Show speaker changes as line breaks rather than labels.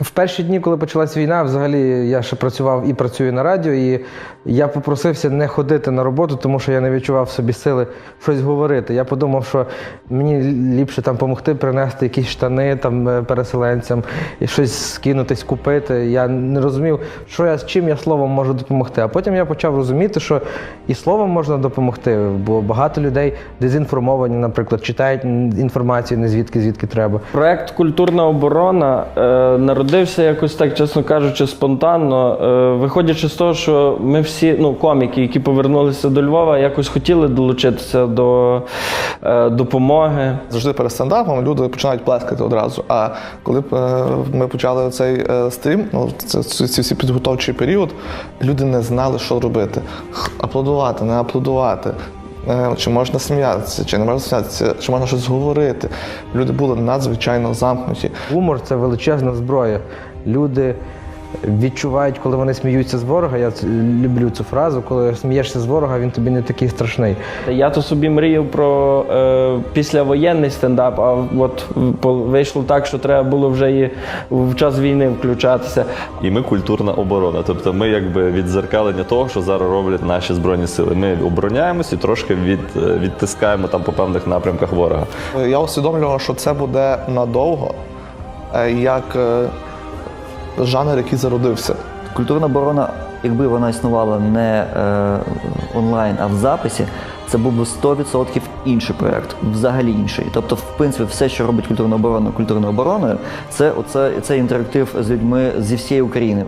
В перші дні, коли почалась війна, взагалі я ще працював і працюю на радіо, і я попросився не ходити на роботу, тому що я не відчував собі сили щось говорити. Я подумав, що мені ліпше там допомогти принести якісь штани там е, переселенцям і щось скинутись, купити. Я не розумів, що я з чим я словом можу допомогти. А потім я почав розуміти, що і словом можна допомогти, бо багато людей дезінформовані, наприклад, читають інформацію не звідки, звідки треба.
Проект Культурна оборона е, народився якось так, чесно кажучи, спонтанно. Е, виходячи з того, що ми всі, ну, коміки, які повернулися до Львова, якось хотіли долучитися до е, допомоги.
Завжди перед стендапом люди починають плескати одразу. А коли е, ми почали цей стрім, ну це ці всі підготовчий період, люди не знали, що робити. Аплодувати, не аплодувати. Е, Чи можна сміятися, чи не можна сміятися, чи можна щось говорити. Люди були надзвичайно замкнуті.
Гумор це величезна зброя. Люди відчувають, коли вони сміються з ворога. Я люблю цю фразу. Коли смієшся з ворога, він тобі не такий страшний.
Я то собі мріяв про е, післявоєнний стендап, а от вийшло так, що треба було вже і в час війни включатися.
І ми культурна оборона. Тобто ми якби відзеркалення того, що зараз роблять наші збройні сили. Ми обороняємось і трошки від, відтискаємо там по певних напрямках ворога.
Е, Я усвідомлював, що це буде надовго, е, як е, жанр, який зародився.
Культурна оборона, якби вона існувала не е, онлайн, а в записі, це був би 100% інший проєкт, взагалі інший. Тобто, в принципі, все, що робить культурна оборона культурною обороною, це оце, це інтерактив з людьми зі всієї України.